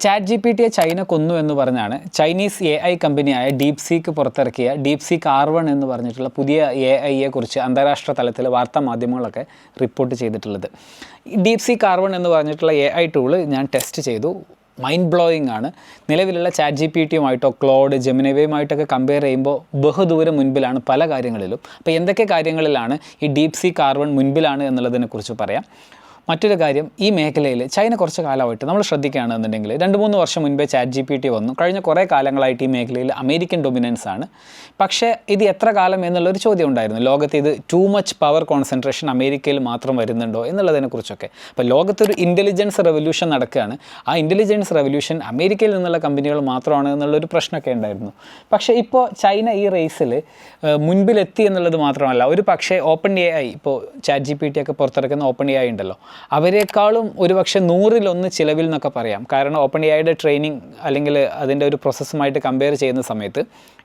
Chat G P ടിയെ China കൊന്നു എന്ന് പറഞ്ഞാണ് ചൈനീസ് എ ഐ കമ്പനിയായ ഡീപ് സീക്ക് പുറത്തിറക്കിയ ഡീപ് സീക്ക് ആർ വൺ എന്ന് പറഞ്ഞിട്ടുള്ള പുതിയ എ ഐയെ കുറിച്ച് അന്താരാഷ്ട്ര തലത്തിൽ വാർത്താ മാധ്യമങ്ങളൊക്കെ റിപ്പോർട്ട് ചെയ്തിട്ടുള്ളത്. ഡീപ് സീക്ക് ആർ വൺ എന്ന് പറഞ്ഞിട്ടുള്ള എ ഐ ടൂൾ ഞാൻ ടെസ്റ്റ് ചെയ്തു. മൈൻഡ് ബ്ലോയിങ് ആണ്. നിലവിലുള്ള ചാറ്റ് ജി പി ടിയുമായിട്ടോ ക്ലോഡ് ജെമിനവയുമായിട്ടൊക്കെ കമ്പയർ ചെയ്യുമ്പോൾ ബഹുദൂരം മുൻപിലാണ് പല കാര്യങ്ങളിലും. അപ്പോൾ എന്തൊക്കെ കാര്യങ്ങളിലാണ് ഈ ഡീപ് സീ കാർബൺ മുൻപിലാണ് എന്നുള്ളതിനെക്കുറിച്ച് പറയാം. മറ്റൊരു കാര്യം ഈ മേഖലയിൽ ചൈന കുറച്ച് കാലമായിട്ട് നമ്മൾ ശ്രദ്ധിക്കുകയാണെന്നുണ്ടെങ്കിൽ രണ്ട് മൂന്ന് വർഷം മുൻപേ ചാറ്റ് ജി പി ടി വന്നു. കഴിഞ്ഞ കുറേ കാലങ്ങളായിട്ട് ഈ മേഖലയിൽ അമേരിക്കൻ ഡൊമിനൻസ് ആണ്. പക്ഷേ ഇത് എത്ര കാലം എന്നുള്ളൊരു ചോദ്യം ഉണ്ടായിരുന്നു. ലോകത്ത് ഇത് ടു മച്ച് പവർ കോൺസെൻട്രേഷൻ അമേരിക്കയിൽ മാത്രം വരുന്നുണ്ടോ എന്നുള്ളതിനെക്കുറിച്ചൊക്കെ അപ്പോൾ ലോകത്തൊരു ഇന്റലിജൻസ് റെവല്യൂഷൻ നടക്കുകയാണ്. ആ ഇന്റലിജൻസ് റെവല്യൂഷൻ അമേരിക്കയിൽ നിന്നുള്ള കമ്പനികൾ മാത്രമാണ് എന്നുള്ളൊരു പ്രശ്നമൊക്കെ ഉണ്ടായിരുന്നു. പക്ഷേ ഇപ്പോൾ ചൈന ഈ റേസിൽ മുൻപിലെത്തി എന്നുള്ളത് മാത്രമല്ല ഒരു പക്ഷേ ഓപ്പൺ എ ഐ ഇപ്പോൾ ചാറ്റ് ജി പി ടി ഒക്കെ പുറത്തിറക്കുന്ന ഓപ്പൺ എ ഐ ഉണ്ടല്ലോ. അവരെക്കാളും ഒരു പക്ഷേ നൂറിലൊന്ന് ചിലവിൽ എന്നൊക്കെ പറയാം. കാരണം ഓപ്പൺ എ ഐയുടെ ട്രെയിനിങ് അല്ലെങ്കിൽ അതിന്റെ ഒരു പ്രോസസ്സുമായിട്ട് കമ്പയർ ചെയ്യുന്ന സമയത്ത്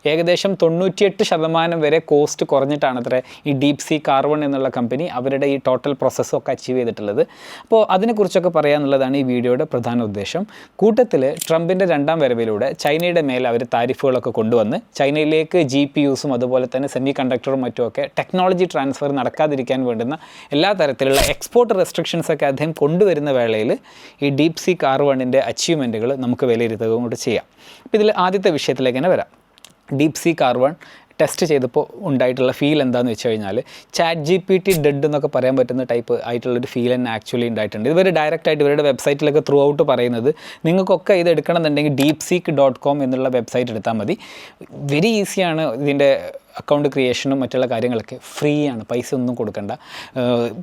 ഏകദേശം തൊണ്ണൂറ്റിയെട്ട് ശതമാനം വരെ കോസ്റ്റ് കുറഞ്ഞിട്ടാണ് അത്ര ഈ ഡീപ് സി കാർബൺ എന്നുള്ള കമ്പനി അവരുടെ ഈ ടോട്ടൽ പ്രോസസ്സൊക്കെ അച്ചീവ് ചെയ്തിട്ടുള്ളത്. അപ്പോൾ അതിനെക്കുറിച്ചൊക്കെ പറയാന്നുള്ളതാണ് ഈ വീഡിയോയുടെ പ്രധാന ഉദ്ദേശം. കൂട്ടത്തിൽ ട്രംപിന്റെ രണ്ടാം വരവിലൂടെ ചൈനയുടെ മേൽ അവർ താരിഫുകളൊക്കെ കൊണ്ടുവന്ന് ചൈനയിലേക്ക് ജി പി യുസും അതുപോലെ തന്നെ സെമി കണ്ടക്ടറും മറ്റുമൊക്കെ ടെക്നോളജി ട്രാൻസ്ഫർ നടക്കാതിരിക്കാൻ വേണ്ടുന്ന എല്ലാ തരത്തിലുള്ള എക്സ്പോർട്ട് റെസ്ട്രിക്ഷൻസ് ഒക്കെ അദ്ദേഹം കൊണ്ടുവരുന്ന വേളയിൽ ഈ ഡീപ് സി വണ്ണിന്റെ അച്ചീവ്മെന്റുകൾ നമുക്ക് വിലയിരുത്തുകയും കൂടി ചെയ്യാം. അപ്പോൾ ഇതിൽ ആദ്യത്തെ വിഷയത്തിലേക്ക് തന്നെ വരാം. ഡീപ് സി കാർബൺ ടെസ്റ്റ് ചെയ്തപ്പോൾ ഉണ്ടായിട്ടുള്ള ഫീൽ എന്താണെന്ന് വെച്ച് കഴിഞ്ഞാൽ chat G P T dead എന്നൊക്കെ പറയാൻ പറ്റുന്ന ടൈപ്പ് ആയിട്ടുള്ളൊരു ഫീൽ തന്നെ ആക്ച്വലി ഉണ്ടായിട്ടുണ്ട്. ഇവർ ഡയറക്റ്റ് ആയിട്ട് ഇവരുടെ വെബ്സൈറ്റിലൊക്കെ ത്രൂ ഔട്ട് പറയുന്നത് നിങ്ങൾക്കൊക്കെ ഇത് എടുക്കണം എന്നുണ്ടെങ്കിൽ ഡീപ് സീക്ക് ഡോട്ട് കോം എന്നുള്ള വെബ്സൈറ്റ് എടുത്താൽ മതി. വെരി ഈസിയാണ് ഇതിന്റെ അക്കൗണ്ട് ക്രിയേഷനും മറ്റുള്ള കാര്യങ്ങളൊക്കെ ഫ്രീ ആണ് പൈസ ഒന്നും കൊടുക്കണ്ട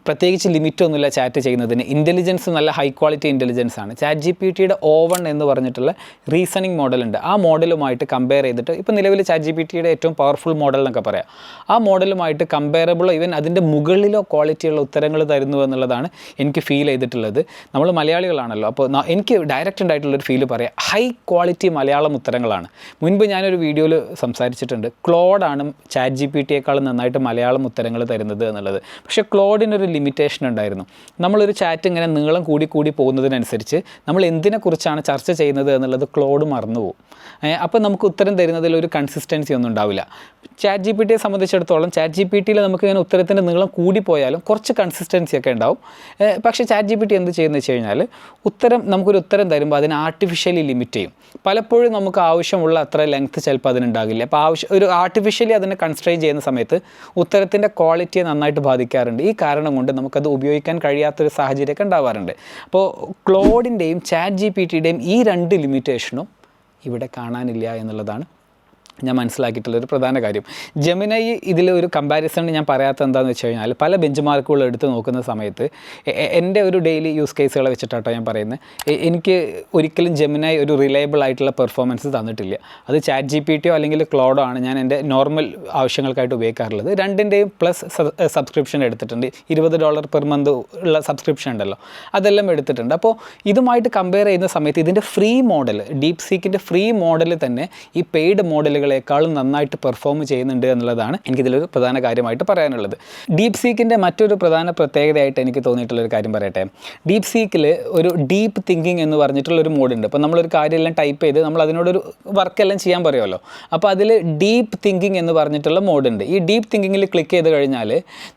പ്രത്യേകിച്ച് ലിമിറ്റൊന്നുമില്ല ചാറ്റ് ചെയ്യുന്നതിന്. ഇന്റലിജൻസ് നല്ല ഹൈ ക്വാളിറ്റി ഇന്റലിജൻസ് ആണ്. ചാറ്റ് ജി പി ടിയുടെ ഓവൺ എന്ന് പറഞ്ഞിട്ടുള്ള റീസണിങ് മോഡലുണ്ട് ആ മോഡലുമായിട്ട് കമ്പയർ ചെയ്തിട്ട് ഇപ്പോൾ നിലവിൽ ചാറ്റ് ജി പി ടിയുടെ ഏറ്റവും പവർഫുൾ മോഡൽ എന്നൊക്കെ പറയാം. ആ മോഡലുമായിട്ട് കമ്പയറബിളോ ഈവൻ അതിന്റെ മുകളിലോ ക്വാളിറ്റിയുള്ള ഉത്തരങ്ങൾ തരുന്നു എന്നുള്ളതാണ് എനിക്ക് ഫീൽ ചെയ്തിട്ടുള്ളത്. നമ്മൾ മലയാളികളാണല്ലോ അപ്പോൾ എനിക്ക് ഡയറക്റ്റ് ഉണ്ടായിട്ടുള്ളൊരു ഫീൽ പറയാം. ഹൈ ക്വാളിറ്റി മലയാളം ഉത്തരങ്ങളാണ്. മുൻപ് ഞാനൊരു വീഡിയോയിൽ സംസാരിച്ചിട്ടുണ്ട്. ക്ലോഡാണ് ചാറ്റ് ജി പി ടിയേക്കാളും നന്നായിട്ട് മലയാളം ഉത്തരങ്ങൾ തരുന്നത് എന്നുള്ളത്. പക്ഷേ ക്ലോഡിനൊരു ലിമിറ്റേഷൻ ഉണ്ടായിരുന്നു. നമ്മളൊരു ചാറ്റ് ഇങ്ങനെ നീളം കൂടി കൂടി പോകുന്നതിനനുസരിച്ച് നമ്മൾ എന്തിനെക്കുറിച്ചാണ് ചർച്ച ചെയ്യുന്നത് എന്നുള്ളത് ക്ലോഡ് മറന്നുപോകും അപ്പോൾ നമുക്ക് ഉത്തരം തരുന്നതിൽ ഒരു കൺസിസ്റ്റൻസി ഒന്നും ഉണ്ടാവില്ല. ചാറ്റ് ജി പി ടിയെ സംബന്ധിച്ചിടത്തോളം ചാറ്റ് ജി പി ടിയിൽ നമുക്ക് ഇങ്ങനെ ഉത്തരത്തിന്റെ നീളം കൂടി പോയാലും കുറച്ച് കൺസിസ്റ്റൻസി ഒക്കെ ഉണ്ടാവും. പക്ഷേ ചാറ്റ് ജി പി ടി എന്ത് ചെയ്യുന്നത് വെച്ച് കഴിഞ്ഞാൽ ഉത്തരം നമുക്കൊരു ഉത്തരം തരുമ്പോൾ അതിനെ ആർട്ടിഫിഷ്യലി ലിമിറ്റ് ചെയ്യും. പലപ്പോഴും നമുക്ക് ആവശ്യമുള്ള അത്ര ലെങ്ത് ചിലപ്പോൾ അതിനുണ്ടാകില്ല. അപ്പോൾ ആവശ്യം ഒരു ആർട്ടിഫിഷ്യലി അതിനെ കൺസ്ട്രെയിൻ ചെയ്യുന്ന സമയത്ത് ഉത്തരത്തിന്റെ ക്വാളിറ്റിയെ നന്നായിട്ട് ബാധിക്കാറുണ്ട്. ഈ കാരണം കൊണ്ട് നമുക്കത് ഉപയോഗിക്കാൻ കഴിയാത്തൊരു സാഹചര്യമൊക്കെ ഉണ്ടാവാറുണ്ട്. അപ്പോൾ ക്ലോഡിന്റെയും ചാറ്റ് ജി പി ടിയുടെയും ഈ രണ്ട് ലിമിറ്റേഷനും ഇവിടെ കാണാനില്ല എന്നുള്ളതാണ് ഞാൻ മനസ്സിലാക്കിയിട്ടുള്ള ഒരു പ്രധാന കാര്യം. ജമിനൈ ഇതിൽ ഒരു കമ്പാരിസൺ ഞാൻ പറയാത്ത എന്താണെന്ന് വെച്ച് കഴിഞ്ഞാൽ പല ബെഞ്ച് മാർക്കുകൾ എടുത്ത് നോക്കുന്ന സമയത്ത് എന്റെ ഒരു ഡെയിലി യൂസ് കേസുകളെ വെച്ചിട്ടാട്ടോ ഞാൻ പറയുന്നത് എനിക്ക് ഒരിക്കലും ജമിനായി ഒരു റിലയബിൾ ആയിട്ടുള്ള പെർഫോമൻസ് തന്നിട്ടില്ല. അത് ചാറ്റ് ജി പി ടിയോ അല്ലെങ്കിൽ ക്ലോഡോ ആണ് ഞാൻ എന്റെ നോർമൽ ആവശ്യങ്ങൾക്കായിട്ട് ഉപയോഗിക്കാറുള്ളത്. രണ്ടിന്റെയും പ്ലസ് സബ്സ്ക്രിപ്ഷൻ എടുത്തിട്ടുണ്ട്. ഇരുപത് ഡോളർ പെർ മന്ത് ഉള്ള സബ്സ്ക്രിപ്ഷൻ ഉണ്ടല്ലോ. അതെല്ലാം എടുത്തിട്ടുണ്ട്. അപ്പോൾ ഇതുമായിട്ട് കമ്പയർ ചെയ്യുന്ന സമയത്ത് ഇതിന്റെ ഫ്രീ മോഡൽ ഡീപ് സീക്കിന്റെ ഫ്രീ മോഡൽ തന്നെ ഈ പെയ്ഡ് മോഡലുകളെക്കാളും നന്നായിട്ട് പെർഫോം ചെയ്യുന്നുണ്ട് എന്നുള്ളതാണ് എനിക്കിതിലൊരു പ്രധാന കാര്യമായിട്ട് പറയാനുള്ളത്. ഡീപ് സീക്കിന്റെ മറ്റൊരു പ്രധാന പ്രത്യേകതയായിട്ട് എനിക്ക് തോന്നിയിട്ടുള്ളൊരു കാര്യം പറയട്ടെ. ഡീപ് സീക്കിൽ ഒരു ഡീപ്പ് തിങ്കിങ് എന്ന് പറഞ്ഞിട്ടുള്ളൊരു മോഡുണ്ട്. അപ്പോൾ നമ്മളൊരു കാര്യമെല്ലാം ടൈപ്പ് ചെയ്ത് നമ്മൾ അതിനോടൊരു വർക്കെല്ലാം ചെയ്യാൻ പറയുമല്ലോ. അപ്പോൾ അതിൽ ഡീപ്പ് തിങ്കിങ് എന്ന് പറഞ്ഞിട്ടുള്ള മോഡുണ്ട്. ഈ ഡീപ്പ് തിങ്കിങ്ങിൽ ക്ലിക്ക് ചെയ്ത് കഴിഞ്ഞാൽ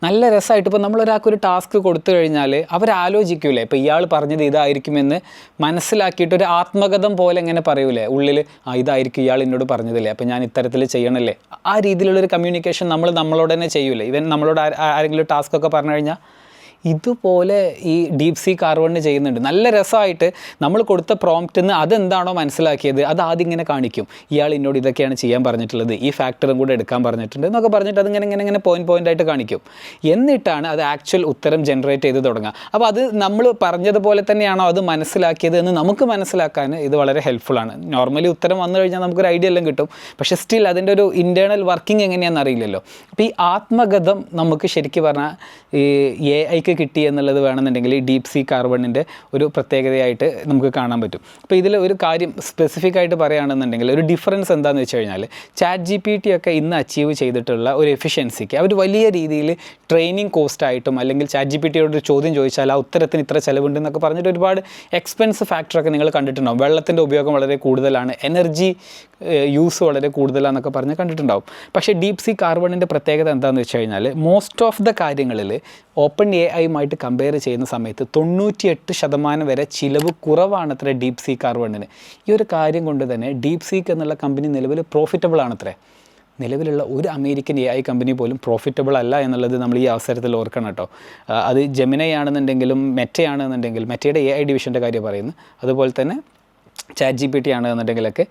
നല്ല രസമായിട്ട് ഇപ്പോൾ നമ്മളൊരാൾക്ക് ഒരു ടാസ്ക് കൊടുത്തു കഴിഞ്ഞാൽ അവർ ആലോചിക്കൂലേ ഇപ്പോൾ ഇയാൾ പറഞ്ഞത് ഇതായിരിക്കുമെന്ന് മനസ്സിലാക്കിയിട്ട് ഒരു ആത്മകഥം പോലെ എങ്ങനെ പറയൂലേ. ഉള്ളിൽ ആ ഇതായിരിക്കും ഇയാൾ എന്നോട് പറഞ്ഞതല്ലേ. അപ്പോൾ ഞാൻ ഇത്തരത്തിൽ ചെയ്യണല്ലേ? ആ രീതിയിലുള്ളൊരു കമ്മ്യൂണിക്കേഷൻ നമ്മൾ നമ്മളോട് തന്നെ ചെയ്യൂലേ? ഇവൻ നമ്മളോട് ആരെങ്കിലും ടാസ്ക് ഒക്കെ പറഞ്ഞു കഴിഞ്ഞാൽ ഇതുപോലെ ഈ ഡീപ് സീ കാർബണിന് ചെയ്യുന്നുണ്ട്. നല്ല രസമായിട്ട് നമ്മൾ കൊടുത്ത പ്രോംപ്റ്റിൽ നിന്ന് അതെന്താണോ മനസ്സിലാക്കിയത് അത് ആദ്യം ഇങ്ങനെ കാണിക്കും. ഇയാൾ എന്നോട് ഇതൊക്കെയാണ് ചെയ്യാൻ പറഞ്ഞിട്ടുള്ളത്. ഈ ഫാക്ടറും കൂടെ എടുക്കാൻ പറഞ്ഞിട്ടുണ്ട് എന്നൊക്കെ പറഞ്ഞിട്ട് അതിങ്ങനെ ഇങ്ങനെ ഇങ്ങനെ പോയിന്റ് പോയിന്റ് ആയിട്ട് കാണിക്കും. എന്നിട്ടാണ് അത് ആക്ച്വൽ ഉത്തരം ജനറേറ്റ് ചെയ്ത് തുടങ്ങുക. അപ്പോൾ അത് നമ്മൾ പറഞ്ഞതുപോലെ തന്നെയാണോ അത് മനസ്സിലാക്കിയത് എന്ന് നമുക്ക് മനസ്സിലാക്കാൻ ഇത് വളരെ ഹെൽപ്ഫുള്ളാണ് നോർമലി ഉത്തരം വന്നു കഴിഞ്ഞാൽ നമുക്കൊരു ഐഡിയ എല്ലാം കിട്ടും. പക്ഷേ സ്റ്റിൽ അതിന്റെ ഒരു ഇന്റേർണൽ വർക്കിംഗ് എങ്ങനെയാണെന്ന് അറിയില്ലല്ലോ. അപ്പോൾ ഈ ആത്മഗതം നമുക്ക് ശരിക്കും പറഞ്ഞാൽ ഈ എ ഐക്ക് സീക്ക് കിട്ടി എന്നുള്ളത് വേണമെന്നുണ്ടെങ്കിൽ ഈ ഡീപ് സീ കാർബണിന്റെ ഒരു പ്രത്യേകതയായിട്ട് നമുക്ക് കാണാൻ പറ്റും. അപ്പോൾ ഇതിൽ ഒരു കാര്യം സ്പെസിഫിക് ആയിട്ട് പറയുകയാണെന്നുണ്ടെങ്കിൽ ഒരു ഡിഫറൻസ് എന്താണെന്ന് വെച്ച് കഴിഞ്ഞാൽ ചാറ്റ് ജി പി ടി ഒക്കെ ഇന്ന് അച്ചീവ് ചെയ്തിട്ടുള്ള ഒരു എഫിഷ്യൻസിക്ക് അവർ വലിയ രീതിയിൽ ട്രെയിനിങ് കോസ്റ്റായിട്ടും അല്ലെങ്കിൽ ചാറ്റ് ജി പി ടിയോട് ഒരു ചോദ്യം ചോദിച്ചാൽ ആ ഉത്തരത്തിന് ഇത്ര ചിലവുണ്ട് എന്നൊക്കെ പറഞ്ഞിട്ട് ഒരുപാട് എക്സ്പെൻസ് ഫാക്ടറൊക്കെ നിങ്ങൾ കണ്ടിട്ടുണ്ടാവും. വെള്ളത്തിന്റെ ഉപയോഗം വളരെ കൂടുതലാണ് എനർജി യൂസ് വളരെ കൂടുതലാണെന്നൊക്കെ പറഞ്ഞ് കണ്ടിട്ടുണ്ടാവും. പക്ഷേ ഡീപ് സി കാർബണിന്റെ പ്രത്യേകത എന്താണെന്ന് വെച്ച് കഴിഞ്ഞാൽ മോസ്റ്റ് ഓഫ് ദ കാര്യങ്ങളിൽ ഓപ്പൺ എ ഐയുമായിട്ട് കമ്പയർ ചെയ്യുന്ന സമയത്ത് തൊണ്ണൂറ്റിയെട്ട് ശതമാനം വരെ ചിലവ് കുറവാണ് അത്ര ഡീപ് സീ കാർബണിന് ഈ ഒരു കാര്യം കൊണ്ട് തന്നെ ഡീപ് സീക്ക് എന്നുള്ള കമ്പനി നിലവിൽ പ്രോഫിറ്റബിൾ ആണത്രേ നിലവിലുള്ള ഒരു അമേരിക്കൻ എ ഐ കമ്പനി പോലും പ്രോഫിറ്റബിൾ അല്ല എന്നുള്ളത് നമ്മൾ ഈ അവസരത്തിൽ ഓർക്കണം കേട്ടോ. അത് ജെമിനൈ ആണെന്നുണ്ടെങ്കിലും മെറ്റയുടെ എ ഐ ഡിവിഷന്റെ കാര്യം പറയുന്നു. അതുപോലെ തന്നെ ചാറ്റ് ജി പി ടി ആണ് എന്നുണ്ടെങ്കിലൊക്കെ.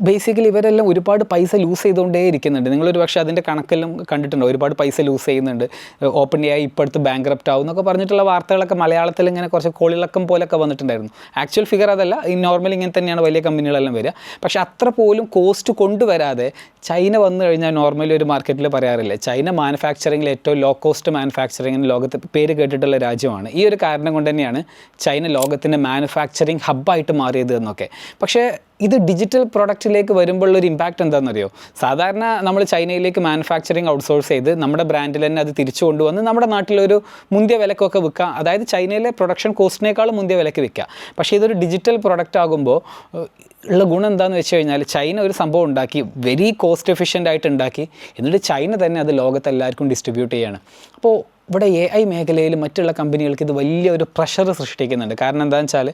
ബേസിക്കലി ഇവരെല്ലാം ഒരുപാട് പൈസ ലൂസ് ചെയ്തുകൊണ്ടേ ഇരിക്കുന്നുണ്ട്. നിങ്ങളൊരു പക്ഷേ അതിന്റെ കണക്കെല്ലാം കണ്ടിട്ടുണ്ടോ? ഒരുപാട് പൈസ ലൂസ് ചെയ്യുന്നുണ്ട്. ഓപ്പൺ എ ഐ ഇപ്പോഴത്തെ ബാങ്ക്രപ്റ്റ് ആവും എന്നൊക്കെ പറഞ്ഞിട്ടുള്ള വാർത്തകളൊക്കെ മലയാളത്തിൽ ഇങ്ങനെ കുറച്ച് കോളിളക്കം പോലൊക്കെ വന്നിട്ടുണ്ടായിരുന്നു. ആക്ച്വൽ ഫിഗർ അതല്ല. ഈ നോർമലി ഇങ്ങനെ തന്നെയാണ് വലിയ കമ്പനികളെല്ലാം വരിക. പക്ഷേ അത്ര പോലും കോസ്റ്റ് കൊണ്ടുവരാതെ ചൈന വന്നു കഴിഞ്ഞാൽ നോർമലി ഒരു മാർക്കറ്റിൽ പറയാറില്ല? ചൈന മാനുഫാക്ചറിങ്ങിൽ ഏറ്റവും ലോ കോസ്റ്റ് മാനുഫാക്ചറിങ്ങിന് ലോകത്ത് പേര് കേട്ടിട്ടുള്ള രാജ്യമാണ്. ഈ ഒരു കാരണം കൊണ്ട് തന്നെയാണ് ചൈന ലോകത്തിന്റെ മാനുഫാക്ചറിങ് ഹബ്ബായിട്ട് മാറിയത് എന്നൊക്കെ. പക്ഷേ ഇത് ഡിജിറ്റൽ പ്രൊഡക്റ്റിലേക്ക് വരുമ്പോഴുള്ള ഒരു ഇമ്പാക്റ്റ് എന്താണെന്നറിയോ? സാധാരണ നമ്മൾ ചൈനയിലേക്ക് മാനുഫാക്ചറിങ് ഔട്ട്സോഴ്സ് ചെയ്ത് നമ്മുടെ ബ്രാൻഡിൽ തന്നെ അത് തിരിച്ചു കൊണ്ടുവന്ന് നമ്മുടെ നാട്ടിലൊരു മുന്തിയ വിലക്കൊക്കെ വിൽക്കാം. അതായത് ചൈനയിലെ പ്രൊഡക്ഷൻ കോസ്റ്റിനേക്കാളും മുന്തിയ വിലക്ക് വിൽക്കാം. പക്ഷേ ഇതൊരു ഡിജിറ്റൽ പ്രൊഡക്റ്റ് ആകുമ്പോൾ ഉള്ള ഗുണം എന്താണെന്ന് വെച്ച് കഴിഞ്ഞാൽ ചൈന ഒരു സംഭവം ഉണ്ടാക്കി വെരി കോസ്റ്റ് എഫിഷ്യന്റ് ആയിട്ട് ഉണ്ടാക്കി. എന്നിട്ട് ചൈന തന്നെ അത് ലോകത്തെല്ലാവർക്കും ഡിസ്ട്രിബ്യൂട്ട് ചെയ്യാണ്. അപ്പോൾ ഇവിടെ എ ഐ മേഖലയിൽ മറ്റുള്ള കമ്പനികൾക്ക് ഇത് വലിയൊരു പ്രഷർ സൃഷ്ടിക്കുന്നുണ്ട്. കാരണം എന്താണെന്ന് വെച്ചാൽ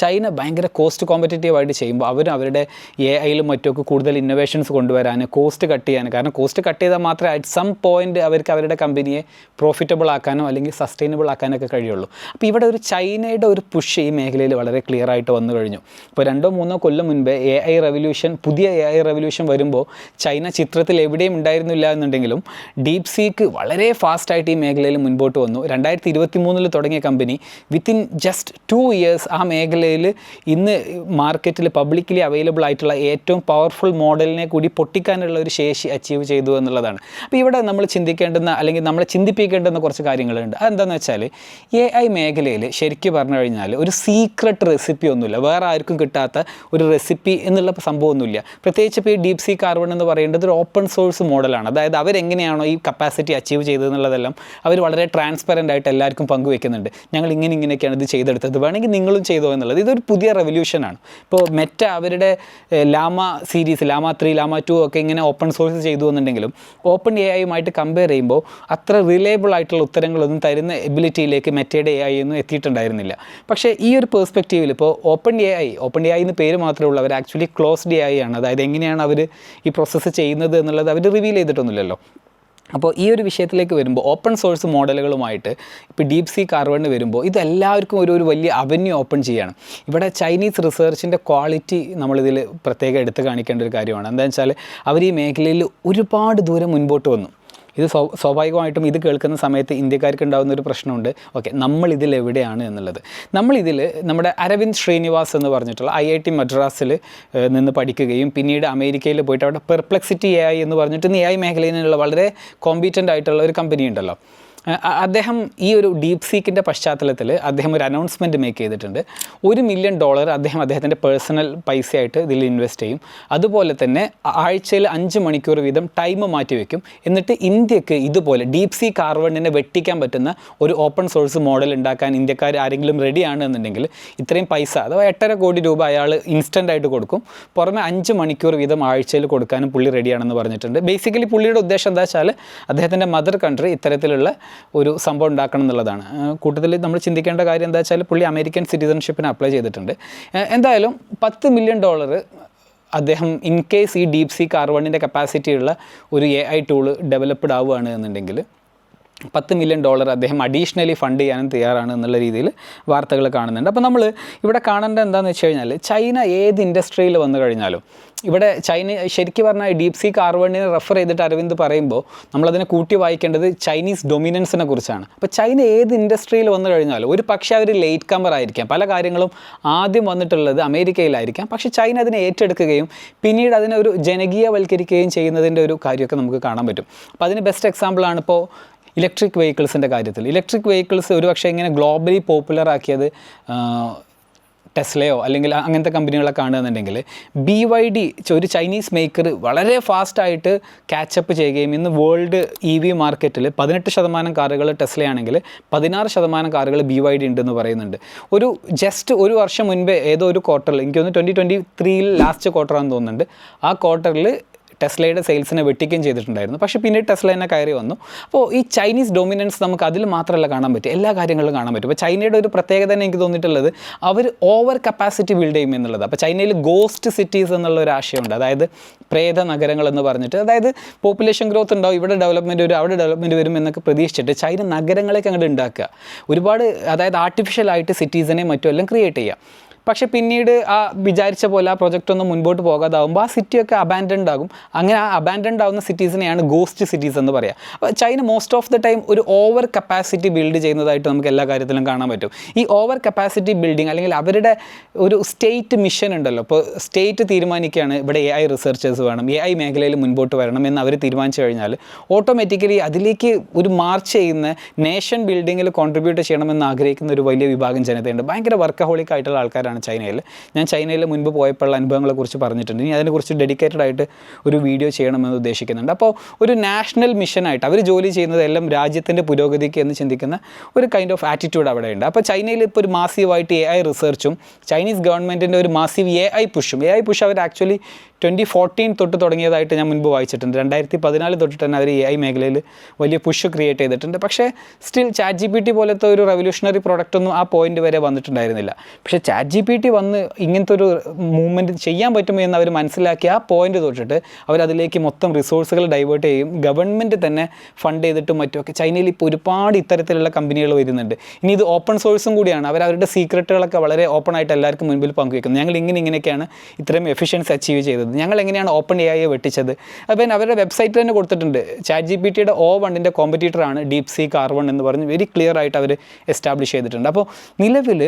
ചൈന ഭയങ്കര കോസ്റ്റ് കോമ്പറ്റേറ്റീവ് ആയിട്ട് ചെയ്യുമ്പോൾ അവരും അവരുടെ എ ഐയിലും മറ്റുമൊക്കെ കൂടുതൽ ഇന്നോവേഷൻസ് കൊണ്ടുവരാൻ കോസ്റ്റ് കട്ട് ചെയ്യാൻ കാരണം കോസ്റ്റ് കട്ട് ചെയ്താൽ മാത്രമേ അറ്റ് സം പോയിന്റ് അവർക്ക് അവരുടെ കമ്പനിയെ പ്രോഫിറ്റബിൾ ആക്കാനോ അല്ലെങ്കിൽ സസ്റ്റൈനബിൾ ആക്കാനൊക്കെ കഴിയുള്ളൂ. അപ്പോൾ ഇവിടെ ഒരു ചൈനയുടെ ഒരു പുഷ് ഈ മേഖലയിൽ വളരെ ക്ലിയർ ആയിട്ട് വന്നു കഴിഞ്ഞു. ഇപ്പോൾ രണ്ടോ മൂന്നോ കൊല്ലം മുൻപേ എ ഐ റെവല്യൂഷൻ പുതിയ എ ഐ റെവല്യൂഷൻ വരുമ്പോൾ ചൈന ചിത്രത്തിൽ എവിടെയും ഉണ്ടായിരുന്നില്ല എന്നുണ്ടെങ്കിലും ഡീപ് സീക്ക് വളരെ ഫാസ്റ്റായിട്ട് ഈ മേഖലയിൽ മുൻപോട്ട് വന്നു. രണ്ടായിരത്തി ഇരുപത്തി മൂന്നിൽ തുടങ്ങിയ company within just two years ആ മേഖലയിൽ ഇന്ന് മാർക്കറ്റിൽ പബ്ലിക്കലി അവൈലബിൾ ആയിട്ടുള്ള ഏറ്റവും പവർഫുൾ മോഡലിനെ കൂടി പൊട്ടിക്കാനുള്ള ഒരു ശേഷി അച്ചീവ് ചെയ്തു എന്നുള്ളതാണ്. അപ്പോൾ ഇവിടെ നമ്മൾ ചിന്തിക്കേണ്ടുന്ന അല്ലെങ്കിൽ നമ്മളെ ചിന്തിപ്പിക്കേണ്ടുന്ന കുറച്ച് കാര്യങ്ങളുണ്ട്. അതെന്താണെന്ന് വെച്ചാൽ എ ഐ മേഖലയിൽ ശരിക്കും പറഞ്ഞു കഴിഞ്ഞാൽ ഒരു സീക്രട്ട് റെസിപ്പി ഒന്നുമില്ല. വേറെ ആർക്കും കിട്ടാത്ത ഒരു റെസിപ്പി എന്നുള്ള സംഭവമൊന്നുമില്ല. പ്രത്യേകിച്ച് ഇപ്പോൾ ഈ ഡീപ് സീ കാർബൺ എന്ന് പറയുന്നത് ഒരു ഓപ്പൺ സോഴ്സ് മോഡലാണ് അതായത് അവരെങ്ങനെയാണോ ഈ കപ്പാസിറ്റി അച്ചീവ് ചെയ്തതെന്നുള്ളതെല്ലാം അവർ വളരെ ട്രാൻസ്പെറന്റ് ആയിട്ട് എല്ലാവർക്കും പങ്കുവെക്കുന്നുണ്ട്. ഞങ്ങൾ ഇങ്ങനെ ഇങ്ങനെയൊക്കെയാണ് ഇത് ചെയ്തെടുത്തത്. വേണമെങ്കിൽ നിങ്ങളും ചെയ്തോ എന്നുള്ളത്. ഇതൊരു പുതിയ റെവല്യൂഷനാണ് ഇപ്പോൾ മെറ്റ അവരുടെ Llama series Llama three Llama two ഒക്കെ ഇങ്ങനെ ഓപ്പൺ സോഴ്സ് ചെയ്തു എന്നുണ്ടെങ്കിലും ഓപ്പൺ എ ഐയുമായിട്ട് കമ്പയർ ചെയ്യുമ്പോൾ അത്ര റിലയബിൾ ആയിട്ടുള്ള ഉത്തരങ്ങളൊന്നും തരുന്ന എബിലിറ്റിയിലേക്ക് മെറ്റയുടെ എ ഐ ഒന്നും എത്തിയിട്ടുണ്ടായിരുന്നില്ല. പക്ഷേ ഈ ഒരു പേഴ്സ്പെക്റ്റീവിൽ ഇപ്പോൾ open A I open A I എന്ന് പേര് മാത്രമേ ഉള്ളൂ. അവർ ആക്ച്വലി ക്ലോസ്ഡ് എ ഐ ആണ്. അതായത് എങ്ങനെയാണ് അവർ ഈ പ്രോസസ്സ് ചെയ്യുന്നത് എന്നുള്ളത് അവർ റിവീൽ ചെയ്തിട്ടൊന്നുമില്ലല്ലോ. അപ്പോൾ ഈ ഒരു വിഷയത്തിലേക്ക് വരുമ്പോൾ ഓപ്പൺ സോഴ്സ് മോഡലുകളുമായിട്ട് ഇപ്പോൾ ഡീപ് സീ കാർബണിന് വരുമ്പോൾ ഇത് എല്ലാവർക്കും ഒരു ഒരു വലിയ അവന്യൂ ഓപ്പൺ ചെയ്യാണ്. ഇവിടെ ചൈനീസ് റിസർച്ചിന്റെ ക്വാളിറ്റി നമ്മളിതിൽ പ്രത്യേകം എടുത്തു കാണിക്കേണ്ട ഒരു കാര്യമാണ്. എന്താണെന്ന് വെച്ചാൽ അവർ ഈ മേഖലയിൽ ഒരുപാട് ദൂരം മുൻപോട്ട് വന്നു. ഇത് സ്വ സ്വാഭാവികമായിട്ടും ഇത് കേൾക്കുന്ന സമയത്ത് ഇന്ത്യക്കാർക്ക് ഉണ്ടാകുന്ന ഒരു പ്രശ്നമുണ്ട്. ഓക്കെ ഇതിൽ എവിടെയാണ് എന്നുള്ളത്. നമ്മളിതിൽ നമ്മുടെ അരവിന്ദ് ശ്രീനിവാസ് എന്ന് പറഞ്ഞിട്ടുള്ള ഐ ഐ ടി മദ്രാസിൽ നിന്ന് പഠിക്കുകയും പിന്നീട് അമേരിക്കയിൽ പോയിട്ട് അവിടെ പെർപ്ലക്സിറ്റി എ ഐ എന്ന് പറഞ്ഞിട്ട് എ ഐ മേഖലയിൽ നിന്നുള്ള വളരെ കോമ്പീറ്റന്റ് ആയിട്ടുള്ള ഒരു കമ്പനി ഉണ്ടല്ലോ. അദ്ദേഹം ഈ ഒരു ഡീപ് സീക്കിന്റെ പശ്ചാത്തലത്തിൽ അദ്ദേഹം ഒരു അനൗൺസ്മെന്റ് മേക്ക് ചെയ്തിട്ടുണ്ട്. ഒരു മില്യൺ ഡോളർ അദ്ദേഹം അദ്ദേഹത്തിന്റെ പേഴ്സണൽ പൈസയായിട്ട് ഇതിൽ ഇൻവെസ്റ്റ് ചെയ്യും. അതുപോലെ തന്നെ ആഴ്ചയിൽ അഞ്ച് മണിക്കൂർ വീതം ടൈം മാറ്റി വെക്കും. എന്നിട്ട് ഇന്ത്യയ്ക്ക് ഇതുപോലെ ഡീപ് സീ കാർബണിനെ വെട്ടിക്കാൻ പറ്റുന്ന ഒരു ഓപ്പൺ സോഴ്സ് മോഡൽ ഉണ്ടാക്കാൻ ഇന്ത്യക്കാർ ആരെങ്കിലും റെഡിയാണ് എന്നുണ്ടെങ്കിൽ ഇത്രയും പൈസ അഥവാ എട്ടര കോടി രൂപ അയാൾ ഇൻസ്റ്റന്റ് ആയിട്ട് കൊടുക്കും. പുറമെ അഞ്ച് മണിക്കൂർ വീതം ആഴ്ചയിൽ കൊടുക്കാനും പുള്ളി റെഡിയാണെന്ന് പറഞ്ഞിട്ടുണ്ട്. ബേസിക്കലി പുള്ളിയുടെ ഉദ്ദേശം എന്താ വെച്ചാൽ അദ്ദേഹത്തിന്റെ മദർ കൺട്രി ഇത്തരത്തിലുള്ള ഒരു സംഭവം ഉണ്ടാക്കണം എന്നുള്ളതാണ്. കൂട്ടത്തിൽ നമ്മൾ ചിന്തിക്കേണ്ട കാര്യം എന്താ വെച്ചാൽ പുള്ളി അമേരിക്കൻ സിറ്റിസൺഷിപ്പിന് അപ്ലൈ ചെയ്തിട്ടുണ്ട്. എന്തായാലും പത്ത് മില്യൺ ഡോളർ അദ്ദേഹം ഇൻ കേസ് ഈ ഡീപ് സീ കാർബണിന്റെ കപ്പാസിറ്റിയുള്ള ഒരു എ ഐ ടൂൾ ഡെവലപ്ഡ് ആവുകയാണ് എന്നുണ്ടെങ്കിൽ പത്ത് മില്യൺ ഡോളർ അദ്ദേഹം അഡീഷണലി ഫണ്ട് ചെയ്യാനും തയ്യാറാണ് എന്നുള്ള രീതിയിൽ വാർത്തകൾ കാണുന്നുണ്ട്. അപ്പോൾ നമ്മൾ ഇവിടെ കാണേണ്ട എന്താണെന്ന് വെച്ച് കഴിഞ്ഞാൽ ചൈന ഏത് ഇൻഡസ്ട്രിയിൽ വന്നു കഴിഞ്ഞാലും ഇവിടെ ചൈന ശരിക്കും പറഞ്ഞാൽ ഡീപ് സീ കാർവണിനെ റെഫർ ചെയ്തിട്ട് അരവിന്ദ് പറയുമ്പോൾ നമ്മളതിനെ കൂട്ടി വായിക്കേണ്ടത് ചൈനീസ് ഡൊമിനൻസിനെ കുറിച്ചാണ്. അപ്പോൾ ചൈന ഏത് ഇൻഡസ്ട്രിയിൽ വന്നു കഴിഞ്ഞാലും ഒരു പക്ഷേ അവർ ലേറ്റ് കമ്പർ ആയിരിക്കാം. പല കാര്യങ്ങളും ആദ്യം വന്നിട്ടുള്ളത് അമേരിക്കയിലായിരിക്കാം. പക്ഷേ ചൈന അതിനെ ഏറ്റെടുക്കുകയും പിന്നീട് അതിനെ ഒരു ജനകീയവൽക്കരിക്കുകയും ചെയ്യുന്നതിന്റെ ഒരു കാര്യമൊക്കെ നമുക്ക് കാണാൻ പറ്റും. അപ്പോൾ അതിന് ബെസ്റ്റ് എക്സാമ്പിളാണ് ഇപ്പോൾ ഇലക്ട്രിക് വെഹിക്കിൾസിന്റെ കാര്യത്തിൽ. ഇലക്ട്രിക് വെഹിക്കിൾസ് ഒരു പക്ഷേ ഇങ്ങനെ ഗ്ലോബലി പോപ്പുലർ ആക്കിയത് ടെസ്ലയോ അല്ലെങ്കിൽ അങ്ങനത്തെ കമ്പനികളൊക്കെ കാണുകയെന്നുണ്ടെങ്കിൽ ബി വൈ ഡി ഒരു ചൈനീസ് മേക്കർ വളരെ ഫാസ്റ്റായിട്ട് ക്യാച്ചപ്പ് ചെയ്യുകയും ഇന്ന് വേൾഡ് ഇ വി മാർക്കറ്റിൽ പതിനെട്ട് ശതമാനം കാറുകൾ ടെസ്ലയാണെങ്കിൽ പതിനാറ് ശതമാനം കാറുകൾ ബി വൈ ഡി ഉണ്ടെന്ന് പറയുന്നുണ്ട്. ഒരു ജസ്റ്റ് ഒരു വർഷം മുൻപേ ഏതോ ഒരു ക്വാർട്ടറിൽ എനിക്ക് തോന്നുന്നു ട്വന്റി ട്വന്റി ത്രീയിൽ ലാസ്റ്റ് ക്വാർട്ടറാണെന്ന് തോന്നുന്നുണ്ട്. ആ ക്വാർട്ടറിൽ ടെസ്ലയുടെ സെയിൽസിനെ വെട്ടിക്കുകയും ചെയ്തിട്ടുണ്ടായിരുന്നു. പക്ഷേ പിന്നീട് ടെസ്ല തന്നെ കയറി വന്നു. അപ്പോൾ ഈ ചൈനീസ് ഡൊമിനൻസ് നമുക്ക് അതിൽ മാത്രമല്ല കാണാൻ പറ്റും എല്ലാ കാര്യങ്ങളിലും കാണാൻ പറ്റും. അപ്പോൾ ചൈനയുടെ ഒരു പ്രത്യേകത തന്നെ എനിക്ക് തോന്നിയിട്ടുള്ളത് അവർ ഓവർ കപ്പാസിറ്റി ബിൽഡ് ചെയ്യും എന്നുള്ളത്. അപ്പോൾ ചൈനയിൽ ഗോസ്റ്റ് സിറ്റീസ് എന്നുള്ള ഒരു ആശയമുണ്ട്. അതായത് പ്രേത നഗരങ്ങൾ എന്ന് പറഞ്ഞിട്ട്. അതായത് പോപ്പുലേഷൻ ഗ്രോത്ത് ഉണ്ടാവും. ഇവിടെ ഡെവലപ്മെന്റ് വരും അവിടെ ഡെവലപ്മെന്റ് വരും എന്നൊക്കെ പ്രതീക്ഷിച്ചിട്ട് ചൈന നഗരങ്ങളൊക്കെ അങ്ങോട്ട് ഉണ്ടാക്കുക. ഒരുപാട് അതായത് ആർട്ടിഫിഷ്യലായിട്ട് സിറ്റീസിനെ മറ്റും എല്ലാം ക്രിയേറ്റ് ചെയ്യുക. പക്ഷെ പിന്നീട് ആ വിചാരിച്ച പോലെ ആ പ്രൊജക്റ്റ് ഒന്നും മുൻപോട്ട് പോകാതാവുമ്പോൾ ആ സിറ്റിയൊക്കെ അബാൻഡൻഡ് ആകും. അങ്ങനെ ആ അബാൻഡൻഡ് ആവുന്ന സിറ്റീസിനെയാണ് ഗോസ്റ്റ് സിറ്റീസ് എന്ന് പറയുക അപ്പോൾ China most of the time ഒരു ഓവർ കപ്പാസിറ്റി ബിൽഡ് ചെയ്യുന്നതായിട്ട് നമുക്ക് എല്ലാ കാര്യത്തിലും കാണാൻ പറ്റും. ഈ ഓവർ കപ്പാസിറ്റി ബിൽഡിംഗ് അല്ലെങ്കിൽ അവരുടെ ഒരു സ്റ്റേറ്റ് മിഷൻ ഉണ്ടല്ലോ. ഇപ്പോൾ സ്റ്റേറ്റ് തീരുമാനിക്കുകയാണ് ഇവിടെ എ ഐ റിസർച്ചേഴ്സ് വേണം. എ ഐ മേഖലയിൽ മുൻപോട്ട് വരണം എന്ന് അവർ തീരുമാനിച്ചു കഴിഞ്ഞാൽ ഓട്ടോമാറ്റിക്കലി അതിലേക്ക് ഒരു മാർച്ച് ചെയ്യുന്ന നേഷൻ ബിൽഡിങ്ങിൽ കോൺട്രിബ്യൂട്ട് ചെയ്യണമെന്ന് ആഗ്രഹിക്കുന്ന ഒരു വലിയ വിഭാഗം ജനതയുണ്ട്. ഭയങ്കര വർക്കഹോളിക് ആയിട്ടുള്ള ആൾക്കാരാണ് ചൈനയിൽ. ഞാൻ ചൈനയിൽ മുൻപ് പോയപ്പോഴുള്ള അനുഭവങ്ങളെക്കുറിച്ച് പറഞ്ഞിട്ടുണ്ട്. ഇനി അതിനെക്കുറിച്ച് ഡെഡിക്കേറ്റഡ് ആയിട്ട് ഒരു വീഡിയോ ചെയ്യണമെന്ന് ഉദ്ദേശിക്കുന്നുണ്ട്. അപ്പോൾ ഒരു നാഷണൽ മിഷനായിട്ട് അവർ ജോലി ചെയ്യുന്നതെല്ലാം രാജ്യത്തിന്റെ പുരോഗതിക്ക് എന്ന് ചിന്തിക്കുന്ന ഒരു കൈൻഡ് ഓഫ് ആറ്റിറ്റ്യൂഡ് അവിടെ ഉണ്ട് അപ്പോൾ ചൈനയിൽ ഇപ്പോൾ ഒരു മാസീവായിട്ട് എ ഐ റിസർച്ചും ചൈനീസ് ഗവൺമെന്റിന്റെ ഒരു മാസീവ് എ ഐ പുഷും എ ഐ പുഷ് അവർ ആക്ച്വലി ട്വന്റി ഫോർട്ടീൻ തൊട്ട് തുടങ്ങിയതായിട്ട് ഞാൻ മുൻപ് വായിച്ചിട്ടുണ്ട്. രണ്ടായിരത്തി പതിനാല് തൊട്ട് തന്നെ അവർ എ ഐ മേഖലയിൽ വലിയ പുഷ് ക്രിയേറ്റ് ചെയ്തിട്ടുണ്ട്. പക്ഷേ still chat G P T പോലത്തെ ഒരു റെവല്യൂഷണറി പ്രോഡക്റ്റ് ഒന്നും ആ പോയിന്റ് വരെ വന്നിട്ടുണ്ടായിരുന്നില്ല. പക്ഷേ ചാറ്റ് ജി പി ടി വന്ന് ഇങ്ങനത്തെ ഒരു മൂവ്മെന്റ് ചെയ്യാൻ പറ്റുമോ എന്ന് അവർ മനസ്സിലാക്കി ആ പോയിന്റ് തൊട്ടിട്ട് അവരതിലേക്ക് മൊത്തം റിസോഴ്സുകൾ ഡൈവേർട്ട് ചെയ്യും. ഗവൺമെന്റ് തന്നെ ഫണ്ട് ചെയ്തിട്ടും മറ്റുമൊക്കെ. ചൈനയിൽ ഇപ്പോൾ ഒരുപാട് ഇത്തരത്തിലുള്ള കമ്പനികൾ വരുന്നുണ്ട്. ഇനി ഇത് ഓപ്പൺ സോഴ്സും കൂടിയാണ്. അവർ അവരുടെ സീക്രട്ടുകളൊക്കെ വളരെ ഓപ്പൺ ആയിട്ട് എല്ലാവർക്കും മുൻപിൽ പങ്കുവെക്കുന്നത് ഞങ്ങൾ ഇങ്ങനെ ഇങ്ങനെയൊക്കെയാണ് ഇത്രയും എഫിഷ്യൻസി അച്ചീവ് ചെയ്തത്. ഞങ്ങൾ എങ്ങനെയാണ് ഓപ്പൺ എ ഐയെ വെട്ടിച്ചത് അപ്പോൾ അവരുടെ വെബ്സൈറ്റിൽ തന്നെ കൊടുത്തിട്ടുണ്ട്. ചാറ്റ് ജി പി ടിയുടെ ഓ വണ്ണിന്റെ കോമ്പറ്റീറ്ററാണ് ഡീപ് സി കാർവൺ എന്ന് പറഞ്ഞ് വെരി ക്ലിയർ ആയിട്ട് അവർ എസ്റ്റാബ്ലിഷ് ചെയ്തിട്ടുണ്ട്. അപ്പോൾ നിലവിൽ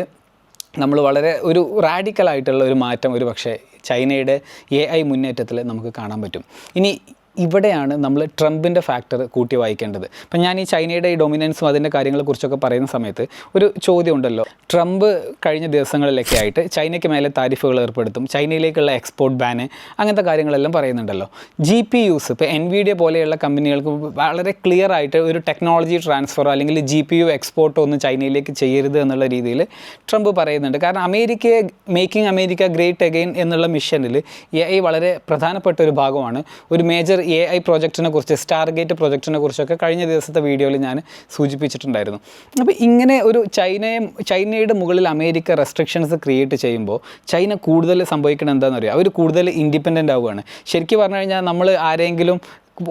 നമ്മൾ വളരെ ഒരു റാഡിക്കലായിട്ടുള്ള ഒരു മാറ്റം ഒരു പക്ഷേ ചൈനയുടെ എ ഐ മുന്നേറ്റത്തിൽ നമുക്ക് കാണാൻ പറ്റും. ഇനി ഇവിടെയാണ് നമ്മൾ ട്രംപിന്റെ ഫാക്ടർ കൂട്ടി വായിക്കേണ്ടത്. അപ്പം ഞാൻ ഈ ചൈനയുടെ ഈ ഡൊമിനൻസും അതിന്റെ കാര്യങ്ങളെക്കുറിച്ചൊക്കെ പറയുന്ന സമയത്ത് ഒരു ചോദ്യം ഉണ്ടല്ലോ. ട്രംപ് കഴിഞ്ഞ ദിവസങ്ങളിലൊക്കെ ആയിട്ട് ചൈനയ്ക്ക് മേലെ താരിഫുകൾ ഏർപ്പെടുത്തും ചൈനയിലേക്കുള്ള എക്സ്പോർട്ട് ബാന് അങ്ങനത്തെ കാര്യങ്ങളെല്ലാം പറയുന്നുണ്ടല്ലോ. ജി പി യുസ് ഇപ്പോൾ എൻ വി ഡി പോലെയുള്ള കമ്പനികൾക്ക് വളരെ ക്ലിയർ ആയിട്ട് ഒരു ടെക്നോളജി ട്രാൻസ്ഫർ അല്ലെങ്കിൽ ജി പി യു എക്സ്പോർട്ടോ ഒന്നും ചൈനയിലേക്ക് ചെയ്യരുത് എന്നുള്ള രീതിയിൽ ട്രംപ് പറയുന്നുണ്ട്. കാരണം അമേരിക്കയെ മേക്കിംഗ് അമേരിക്ക ഗ്രേറ്റ് അഗെയിൻ എന്നുള്ള മിഷനിൽ എ ഐ വളരെ പ്രധാനപ്പെട്ട ഒരു ഭാഗമാണ്. ഒരു മേജർ എ ഐ പ്രോജക്റ്റിനെ കുറിച്ച് സ്റ്റാർഗേറ്റ് പ്രോജക്റ്റിനെ കുറിച്ചൊക്കെ കഴിഞ്ഞ ദിവസത്തെ വീഡിയോയിൽ ഞാൻ സൂചിപ്പിച്ചിട്ടുണ്ടായിരുന്നു. അപ്പോൾ ഇങ്ങനെ ഒരു ചൈനയെ ചൈനയുടെ മുകളിൽ അമേരിക്ക റെസ്ട്രിക്ഷൻസ് ക്രിയേറ്റ് ചെയ്യുമ്പോൾ ചൈന കൂടുതൽ സംഭവിക്കണം എന്താണെന്ന് അറിയാം അവർ കൂടുതൽ ഇൻഡിപെൻഡന്റ് ആവുകയാണ്. ശരിക്കും പറഞ്ഞു കഴിഞ്ഞാൽ നമ്മൾ ആരെങ്കിലും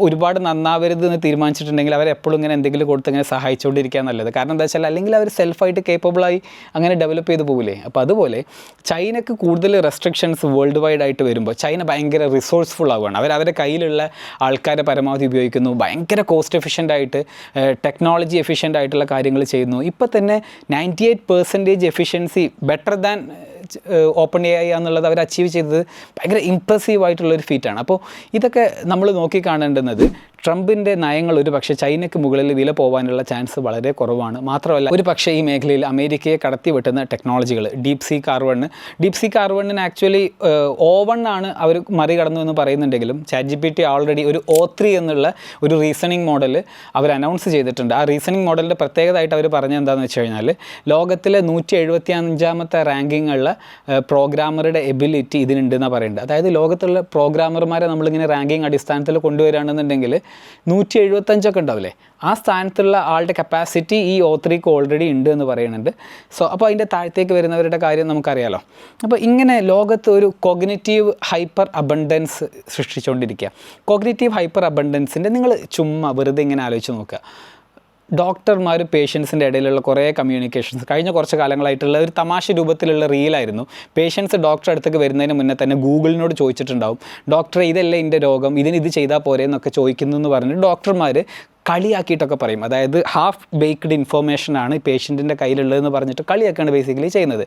ഒരുപാട് നന്നാവരുത് എന്ന് തീരുമാനിച്ചിട്ടുണ്ടെങ്കിൽ അവർ എപ്പോഴും ഇങ്ങനെ എന്തെങ്കിലും കൊടുത്ത് ഇങ്ങനെ സഹായിച്ചുകൊണ്ടിരിക്കുക നല്ലത്. കാരണം എന്താ വെച്ചാൽ അല്ലെങ്കിൽ അവർ സെൽഫായിട്ട് കേപ്പബിളായി അങ്ങനെ ഡെവലപ്പ് ചെയ്ത് പോകില്ലേ അപ്പോൾ അതുപോലെ ചൈനക്ക് കൂടുതൽ റെസ്ട്രിക്ഷൻസ് വേൾഡ് വൈഡ് ആയിട്ട് വരുമ്പോൾ ചൈന ഭയങ്കര റിസോഴ്സ്ഫുൾ ആവുകയാണ്. അവർ അവരുടെ കയ്യിലുള്ള ആൾക്കാരെ പരമാവധി ഉപയോഗിക്കുന്നു. ഭയങ്കര കോസ്റ്റ് എഫിഷ്യന്റ് ആയിട്ട് ടെക്നോളജി എഫിഷ്യന്റ് ആയിട്ടുള്ള കാര്യങ്ങൾ ചെയ്യുന്നു. ഇപ്പോൾ തന്നെ ninety eight percentage efficiency better than open A I എന്നുള്ളത് അവർ അച്ചീവ് ചെയ്തത് ഭയങ്കര ഇമ്പ്രസീവ് ആയിട്ടുള്ളൊരു ഫീറ്റാണ് അപ്പോൾ ഇതൊക്കെ നമ്മൾ നോക്കി കാണേണ്ടുന്നത് ട്രംപിന്റെ നയങ്ങൾ ഒരു പക്ഷേ ചൈനയ്ക്ക് മുകളിൽ വില പോകാനുള്ള ചാൻസ് വളരെ കുറവാണ്. മാത്രമല്ല ഒരു പക്ഷേ ഈ മേഖലയിൽ അമേരിക്കയെ കടത്തി വെട്ടുന്ന ടെക്നോളജികൾ deep C carbon deep C കാർവണ്ണിന് actually oven ആണ് അവർ മറികടന്നു എന്ന് പറയുന്നുണ്ടെങ്കിലും chat G P T already ഒരു ഓ ത്രീ എന്നുള്ള ഒരു റീസണിങ് മോഡൽ അവർ അനൗൺസ് ചെയ്തിട്ടുണ്ട്. ആ റീസണിങ് മോഡലിന്റെ പ്രത്യേകതയായിട്ട് അവർ പറഞ്ഞത് എന്താണെന്ന് വെച്ച് കഴിഞ്ഞാൽ ലോകത്തിലെ നൂറ്റി എഴുപത്തി അഞ്ചാമത്തെ റാങ്കിങ് ഉള്ള പ്രോഗ്രാമറുടെ എബിലിറ്റി ഇതിനുണ്ടെന്നാണ് പറയുന്നത് അതായത് ലോകത്തുള്ള പ്രോഗ്രാമർമാരെ നമ്മളിങ്ങനെ റാങ്കിങ് അടിസ്ഥാനത്തിൽ കൊണ്ടുവരികയാണെന്നുണ്ടെങ്കിൽ നൂറ്റി എഴുപത്തഞ്ചൊക്കെ ഉണ്ടാവില്ലേ? ആ സ്ഥാനത്തുള്ള ആളുടെ കപ്പാസിറ്റി ഈ ഓത്രിക്ക് ഓൾറെഡി ഉണ്ട് എന്ന് പറയുന്നുണ്ട് സോ അപ്പോൾ അതിന്റെ താഴത്തേക്ക് വരുന്നവരുടെ കാര്യം നമുക്കറിയാലോ. അപ്പോൾ ഇങ്ങനെ ലോകത്ത് ഒരു കോഗ്നറ്റീവ് ഹൈപ്പർ അബണ്ടൻസ് സൃഷ്ടിച്ചുകൊണ്ടിരിക്കുക കോഗ്നറ്റീവ് ഹൈപ്പർ അബണ്ടൻസിന്റെ നിങ്ങൾ ചുമ്മാ വെറുതെ ഇങ്ങനെ ആലോചിച്ച് നോക്കുക ഡോക്ടർമാരും പേഷ്യൻസിന്റെ ഇടയിലുള്ള കുറേ കമ്മ്യൂണിക്കേഷൻസ് കഴിഞ്ഞ കുറച്ച് കാലങ്ങളായിട്ടുള്ള ഒരു തമാശ രൂപത്തിലുള്ള റീലായിരുന്നു പേഷ്യൻസ് ഡോക്ടർ അടുത്തേക്ക് വരുന്നതിന് മുന്നേ തന്നെ ഗൂഗിളിനോട് ചോദിച്ചിട്ടുണ്ടാവും. ഡോക്ടറെ ഇതല്ലേ എന്റെ രോഗം? ഇതിന് ഇത് ചെയ്താൽ പോരെ എന്നൊക്കെ ചോദിക്കുന്നു എന്ന് പറഞ്ഞിട്ട് ഡോക്ടർമാർ കളിയാക്കിയിട്ടൊക്കെ പറയും. അതായത് ഹാഫ് ബേക്ക്ഡ് ഇൻഫോർമേഷനാണ് പേഷ്യന്റിന്റെ കയ്യിലുള്ളതെന്ന് പറഞ്ഞിട്ട് കളിയാക്കാണ് ബേസിക്കലി ചെയ്യുന്നത്.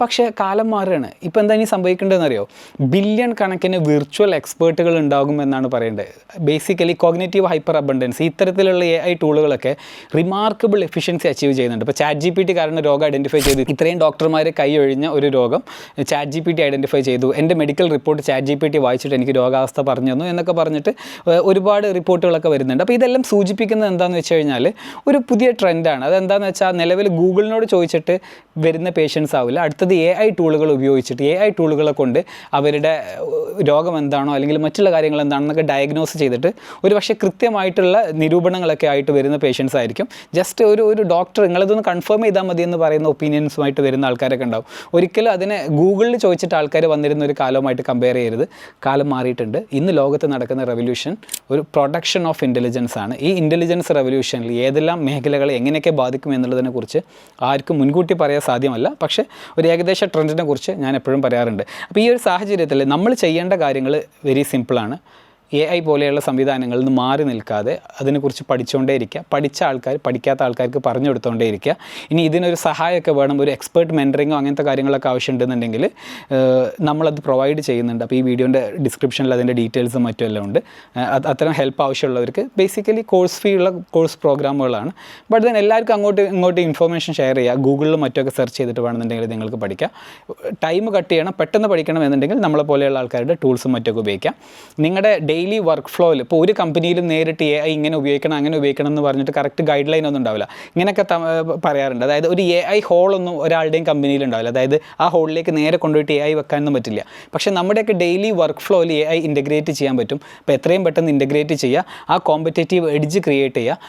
പക്ഷേ കാലം മാറുകയാണ്. ഇപ്പോൾ എന്താ ഇനി സംഭവിക്കേണ്ടതെന്ന് അറിയോ ബില്യൺ കണക്കിന് വിർച്വൽ എക്സ്പേർട്ടുകൾ ഉണ്ടാകും എന്നാണ് പറയേണ്ടത്. ബേസിക്കലി കോഗ്നേറ്റീവ് ഹൈപ്പർ അബണ്ടൻസ് ഇത്തരത്തിലുള്ള എ ഐ ടൂളുകളൊക്കെ റിമാർക്കബിൾ എഫിഷ്യൻസി അച്ചീവ് ചെയ്യുന്നുണ്ട്. ഇപ്പോൾ ചാറ്റ് ജി പി ടി കാരണം രോഗം ഐഡന്റിഫൈ ചെയ്തു. ഇത്രയും ഡോക്ടർമാർ കൈ ഒഴിഞ്ഞ ഒരു രോഗം chat G P T identify ചെയ്തു. എന്റെ medical report chat G P T വായിച്ചിട്ട് എനിക്ക് രോഗാവസ്ഥ പറഞ്ഞു തന്നു എന്നൊക്കെ പറഞ്ഞിട്ട് ഒരുപാട് റിപ്പോർട്ടുകളൊക്കെ വരുന്നുണ്ട്. അപ്പോൾ ഇതെല്ലാം സൂചിപ്പിക്കുന്നത് എന്താണെന്ന് വെച്ച് കഴിഞ്ഞാൽ ഒരു പുതിയ ട്രെൻഡാണ്. അതെന്താണെന്ന് വെച്ചാൽ നിലവിൽ ഗൂഗിളിനോട് ചോദിച്ചിട്ട് വരുന്ന പേഷ്യൻസ് ആവില്ല. അടുത്തത് എ ഐ ടൂളുകൾ ഉപയോഗിച്ചിട്ട് എ ഐ ടൂളുകളെ കൊണ്ട് അവരുടെ രോഗം എന്താണോ അല്ലെങ്കിൽ മറ്റുള്ള കാര്യങ്ങൾ എന്താണെന്നൊക്കെ ഡയഗ്നോസ് ചെയ്തിട്ട് ഒരു പക്ഷേ കൃത്യമായിട്ടുള്ള നിരൂപണങ്ങളൊക്കെ ആയിട്ട് വരുന്ന പേഷ്യൻസ് ആയിരിക്കും. ജസ്റ്റ് ഒരു ഒരു ഡോക്ടർ നിങ്ങളിതൊന്ന് കൺഫേം ചെയ്താൽ മതി എന്ന് പറയുന്ന ഒപ്പീനിയൻസുമായിട്ട് വരുന്ന ആൾക്കാരൊക്കെ ഉണ്ടാവും. ഒരിക്കലും അതിനെ ഗൂഗിളിൽ ചോദിച്ചിട്ട് ആൾക്കാർ വന്നിരുന്ന ഒരു കാലവുമായിട്ട് കമ്പയർ ചെയ്യരുത്. കാലം മാറിയിട്ടുണ്ട്. ഇന്ന് ലോകത്ത് നടക്കുന്ന റെവല്യൂഷൻ ഒരു പ്രൊഡക്ഷൻ ഓഫ് ഇന്റലിജൻസ് ആണ്. ഈ ഇന്റലിജൻസ് റെവല്യൂഷനിൽ ഏതെല്ലാം മേഖലകളെ എങ്ങനെയൊക്കെ ബാധിക്കും എന്നുള്ളതിനെക്കുറിച്ച് ആർക്കും മുൻകൂട്ടി പറയാൻ സാധ്യമല്ല. പക്ഷേ ഒരു ഏകദേശ ട്രെൻഡിനെ കുറിച്ച് ഞാൻ എപ്പോഴും പറയാറുണ്ട്. അപ്പോൾ ഈ ഒരു സാഹചര്യത്തിൽ നമ്മൾ ചെയ്യേണ്ട കാര്യങ്ങൾ വെരി സിമ്പിളാണ് എ ഐ പോലെയുള്ള സംവിധാനങ്ങളിൽ നിന്ന് മാറി നിൽക്കാതെ അതിനെക്കുറിച്ച് പഠിച്ചുകൊണ്ടേ ഇരിക്കുക പഠിച്ച ആൾക്കാർ പഠിക്കാത്ത ആൾക്കാർക്ക് പറഞ്ഞു കൊടുത്തുകൊണ്ടേ ഇരിക്കുക ഇനി ഇതിനൊരു സഹായമൊക്കെ വേണം ഒരു എക്സ്പേർട്ട് മെന്ററിങ്ങോ അങ്ങനത്തെ കാര്യങ്ങളൊക്കെ ആവശ്യമുണ്ടെന്നുണ്ടെങ്കിൽ നമ്മളത് പ്രൊവൈഡ് ചെയ്യുന്നുണ്ട്. അപ്പോൾ ഈ വീഡിയോന്റെ ഡിസ്ക്രിപ്ഷനിൽ അതിന്റെ ഡീറ്റെയിൽസും മറ്റും എല്ലാം ഉണ്ട് അത്തരം ഹെൽപ്പ് ആവശ്യമുള്ളവർക്ക് ബേസിക്കലി കോഴ്സ് ഫീ ഉള്ള കോഴ്സ് പ്രോഗ്രാമുകളാണ്. ബട്ട് ദെൻ എല്ലാവർക്കും അങ്ങോട്ട് ഇങ്ങോട്ട് ഇൻഫർമേഷൻ ഷെയർ ചെയ്യുക. ഗൂഗിളിലും മറ്റൊക്കെ സെർച്ച് ചെയ്തിട്ട് വേണമെന്നുണ്ടെങ്കിൽ നിങ്ങൾക്ക് പഠിക്കാം. ടൈം കട്ട് ചെയ്യണം പെട്ടെന്ന് പഠിക്കണം എന്നുണ്ടെങ്കിൽ നമ്മളെ പോലെയുള്ള ആൾക്കാരുടെ ടൂൾസും മറ്റൊക്കെ ഉപയോഗിക്കാം. നിങ്ങളുടെ ഡെയിലി വർക്ക് ഫ്ലോയിൽ ഇപ്പോൾ ഒരു കമ്പനിയിലും നേരിട്ട് എ ഐ ഇങ്ങനെ ഉപയോഗിക്കണം അങ്ങനെ ഉപയോഗിക്കണം എന്ന് പറഞ്ഞിട്ട് കറക്റ്റ് ഗൈഡ് ലൈൻ ഒന്നും ഉണ്ടാവില്ല. ഇങ്ങനെയൊക്കെ പറയാറുണ്ട്. അതായത് ഒരു എ ഐ ഹോളൊന്നും ഒരാളുടെയും കമ്പനിയിൽ ഉണ്ടാവില്ല. അതായത് ആ ഹോളിലേക്ക് നേരെ കൊണ്ടുപോയിട്ട് എ ഐ വെക്കാനൊന്നും പറ്റില്ല. പക്ഷേ നമ്മുടെയൊക്കെ ഡെയിലി വർക്ക് ഫ്ലോയിൽ എ ഐ ഇന്റഗ്രേറ്റ് ചെയ്യാൻ പറ്റും. അപ്പോൾ എത്രയും പെട്ടെന്ന് ഇന്റഗ്രേറ്റ് ചെയ്യുക ആ കോമ്പറ്റേറ്റീവ് എഡ്ജ് ക്രിയേറ്റ് ചെയ്യുക